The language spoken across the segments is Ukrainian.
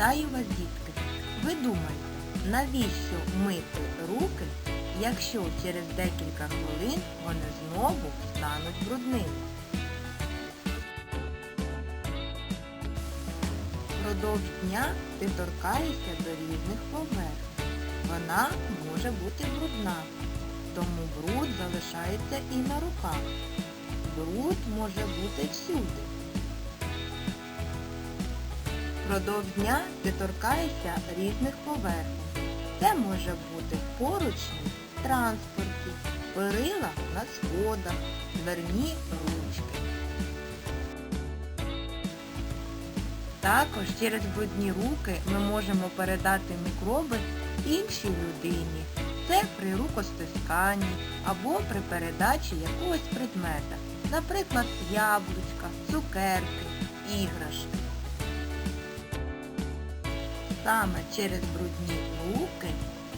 Питаю вас, ви думаєте, навіщо мити руки, якщо через декілька хвилин вони знову стануть брудними? Продовж дня ти торкаєшся до різних поверхень. Вона може бути брудна, тому бруд залишається і на руках. Бруд може бути всюди. Впродовж дня ти торкаєшся різних поверхень. Це може бути поручні в транспорті, перила на сходах, дверні ручки. Також через брудні руки ми можемо передати мікроби іншій людині. Це при рукостисканні або при передачі якогось предмета, наприклад, яблучка, цукерки, іграшки. Саме через брудні руки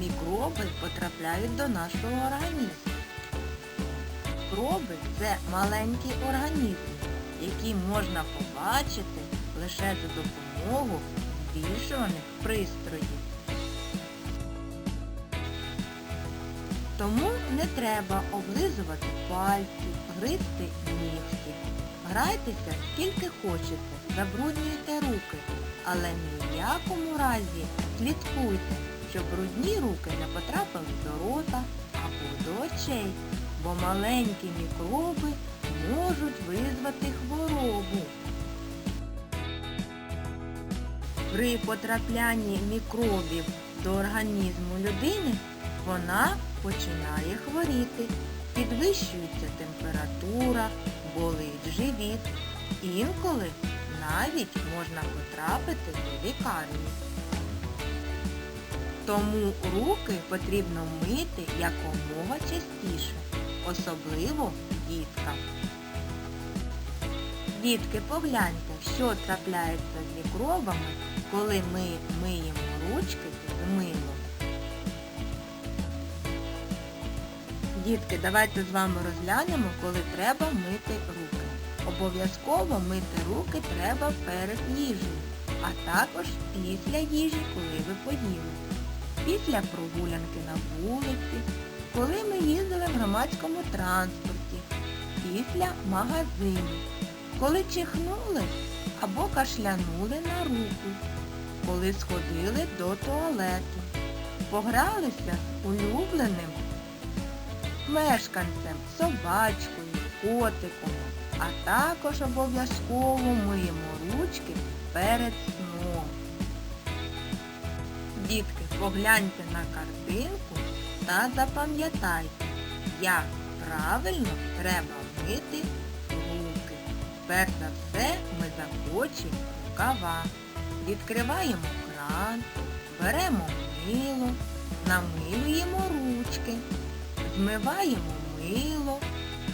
мікроби потрапляють до нашого організму. Мікроби – це маленькі організми, які можна побачити лише за допомогою збільшуваних пристроїв. Тому не треба облизувати пальці, гризти нігті. Грайтеся скільки хочете, забруднюйте руки, але ні в якому разі слідкуйте, щоб брудні руки не потрапили до рота або до очей, бо маленькі мікроби можуть визвати хворобу. При потраплянні мікробів до організму людини вона починає хворіти, підвищується температура, болить живіт. Інколи навіть можна потрапити до лікарні. Тому руки потрібно мити якомога частіше, особливо діткам. Дітки, погляньте, що трапляється з мікробами, коли ми миємо ручки з милом. Дітки, давайте з вами розглянемо, коли треба мити руки. Обов'язково мити руки треба перед їжею, а також після їжі, коли ви поїли. Після прогулянки на вулиці, коли ми їздили в громадському транспорті, після магазину, коли чихнули або кашлянули на руку, коли сходили до туалету, погралися улюбленим мешканцем, собачкою, котиком, а також обов'язково миємо ручки перед сном. Дітки, погляньте на картинку та запам'ятайте, як правильно треба мити руки. Перш за все ми захочемо рукава. Відкриваємо кран, беремо мило, намилюємо ручки. Змиваємо мило,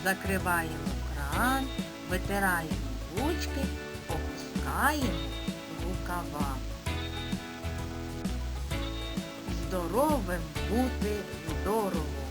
закриваємо кран, витираємо ручки, опускаємо рукава. Здоровим бути здорово!